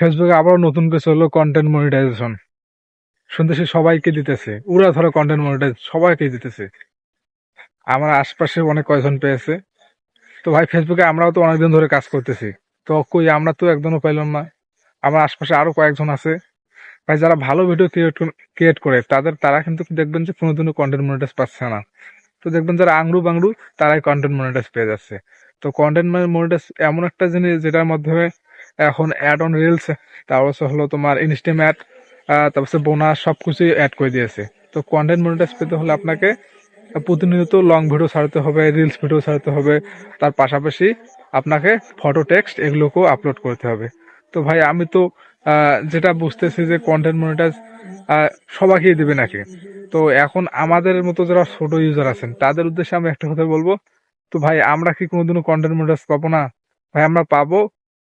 ফেসবুকে আবারও নতুন কিছু হলো কন্টেন্ট মনিটাইজেশন শুনতেছি সবাইকে দিতেছে। উড়া ধরো কন্টেন্ট মনিটাইজ সবাইকে দিতেছে। আমার আশপাশে অনেক কয়জন পেয়েছে। তো ভাই ফেসবুকে আমরাও তো অনেকদিন ধরে কাজ করতেছি। তো কই, আমরা তো একজনও পাইলাম না। আমার আশপাশে আরও কয়েকজন আছে। ভাই, যারা ভালো ভিডিও ক্রিয়েট ক্রিয়েট করে, তাদের, তারা কিন্তু দেখবেন যে কোনোদিনও কন্টেন্ট মনিটাইজ পাচ্ছে না। তো দেখবেন যারা আংরু বাংরু, তারাই কন্টেন্ট মনিটাইজ পেয়ে যাচ্ছে। তো কন্টেন্ট মনিটাইজ এমন একটা জিনিস যেটার মাধ্যমে এখন অ্যাড অন রিলস তারপর হলো তোমার ইনস্টিম্যাট তারপর বোনাস সবকিছুই অ্যাড করে দিয়েছে। তো কন্টেন্ট মনিটাইজ পেতে হলে আপনাকে প্রতিনিয়ত লং ভিডিও ছাড়তে হবে রিলস ভিডিও ছাড়তে হবে। তার পাশাপাশি আপনাকে ফটো টেক্সট এগুলোকেও আপলোড করতে হবে। তো ভাই, আমি তো যেটা বুঝতেছি যে কন্টেন্ট মনিটাইজ সবাইকেই দেবে নাকি? তো এখন আমাদের মতো যারা ছোট ইউজার আছেন, তাদের উদ্দেশ্যে আমি একটা কথা বলব। তো ভাই, আমরা কি কোনোদিনও কন্টেন্ট মনিটাইজ পাবো না? ভাই, আমরা পাবো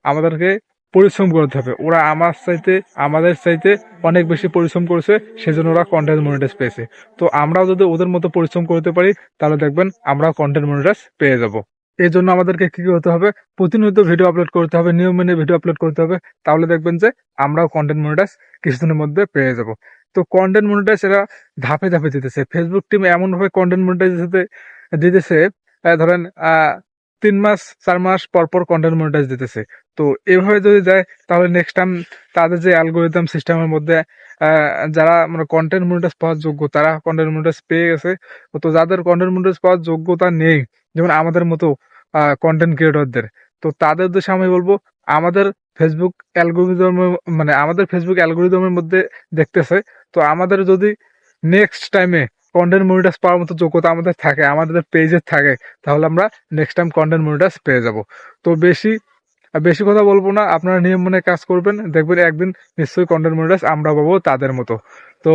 আমাদেরকে পরিশ্রম করতে হবে। ওরা আমার চাইতে, আমাদের চাইতে অনেক বেশি পরিশ্রম করেছে, সেজন্য ওরা কন্টেন্ট মনিটাইজ পেয়েছে। তো আমরাও যদি ওদের মতো পরিশ্রম করতে পারি, তাহলে দেখবেন আমরাও কন্টেন্ট মনিটাইজ পেয়ে যাব। এই জন্য আমাদেরকে কি করতে হবে? প্রতিনিয়ত ভিডিও আপলোড করতে হবে, নিয়ম মেনে ভিডিও আপলোড করতে হবে। তাহলে দেখবেন যে আমরাও কন্টেন্ট মনিটাইজ কিছুদিনের মধ্যে পেয়ে যাব। তো কন্টেন্ট মনিটাইজ এরা ধাপে ধাপে দিতেছে। ফেসবুক টিম এমন ভাবে কন্টেন্ট মনিটাইজ দিতেছে ধরেন তিন মাস, চার মাস পর পর কন্টেন্ট মনিটাইজ দিতেছে। তো এভাবে যদি যায়, তাহলে নেক্সট টাইম তাদের যে অ্যালগোরিদম সিস্টেমের মধ্যে যারা মানে কন্টেন্ট মনিটাইজ পাওয়ার যোগ্য, তারা কন্টেন্ট মনিটাইজ পেয়ে গেছে। তো যাদের কন্টেন্ট মনিটাইজ পাওয়ার যোগ্যতা নেই, যেমন আমাদের মতো কন্টেন্ট ক্রিয়েটরদের তো তাদের উদ্দেশ্যে আমি বলব, আমাদের ফেসবুক অ্যালগোরিদম মানে আমাদের ফেসবুক অ্যালগোরিদমের মধ্যে দেখতেছে। তো আমাদের যদি নেক্সট টাইমে কন্টেন্ট মনিটাইজ পাওয়ার মতো যোগ্যতা আমাদের থাকে, আমাদের পেজে থাকে, তাহলে আমরা নেক্সট টাইম কন্টেন্ট মনিটাইজ পেয়ে যাব। তো বেশি বেশি কথা বলব না, আপনারা নিয়ম মনে কাজ করবেন, দেখবেন একদিন নিশ্চয়ই কন্টেন্ট মনিটাইজ আমরা পাবো তাদের মতো। তো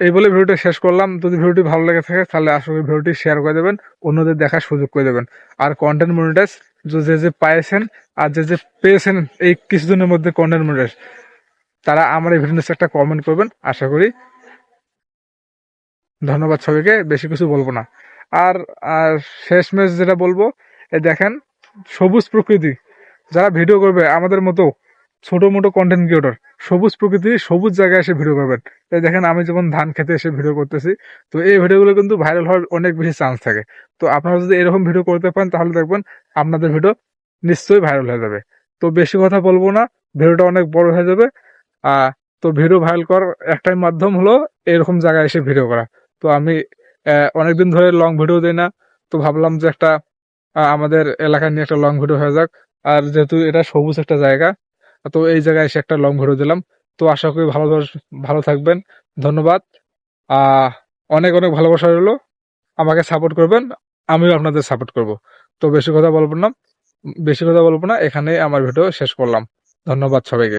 এই বলে ভিডিওটা শেষ করলাম। যদি ভিডিওটি ভালো লেগে থাকে, তাহলে আসলে ভিডিওটি শেয়ার করে দেবেন, অন্যদের দেখার সুযোগ করে দেবেন। আর কন্টেন্ট মনিটাইজ যে যে পাইছেন, আর যে যে পেয়েছেন এই কিছুদিনের মধ্যে কন্টেন্ট মনিটাইজ তারা আমার এই ভিডিওতে একটা কমেন্ট করবেন, আশা করি ধন্যবাদ সবাইকে, বেশি কিছু বলব না। আর আর শেষ ম্যাচ যেটা বলব, এ দেখেন, সবুজ প্রকৃতি। যারা ভিডিও করবে, আমাদের মতো ছোট মোটো কন্টেন্ট ক্রিয়েটর সবুজ প্রকৃতি, সবুজ জায়গায় এসে ভিডিও করবেন। এই দেখেন, আমি যেমন ধান খেতে এসে ভিডিও করতেছি, তো এই ভিডিওগুলো কিন্তু ভাইরাল হওয়ার অনেক বেশি চান্স থাকে। তো আপনারা যদি এরকম ভিডিও করতে পারেন, তাহলে দেখবেন আপনাদের ভিডিও নিশ্চয়ই ভাইরাল হয়ে যাবে। তো বেশি কথা বলব না, ভিডিওটা অনেক বড় হয়ে যাবে। আহ, তো ভিডিও ভাইরাল করার একটাই মাধ্যম হলো, এরকম জায়গায় এসে ভিডিও করা। তো আমি অনেকদিন ধরে লং ভিডিও দিই না, তো ভাবলাম যে একটা আমাদের এলাকা নিয়ে একটা লং ভিডিও হয়ে যাক। আর যেহেতু এটা সবুজ একটা জায়গা, তো এই জায়গায় এসে একটা লং ভিডিও দিলাম। তো আশা করি ভালো ভালো থাকবেন। ধন্যবাদ। অনেক অনেক ভালোবাসা রইল। আমাকে সাপোর্ট করবেন, আমিও আপনাদের সাপোর্ট করব। তো বেশি কথা বলব না, বেশি কথা বলব না, এখানেই আমার ভিডিও শেষ করলাম। ধন্যবাদ সবাইকে।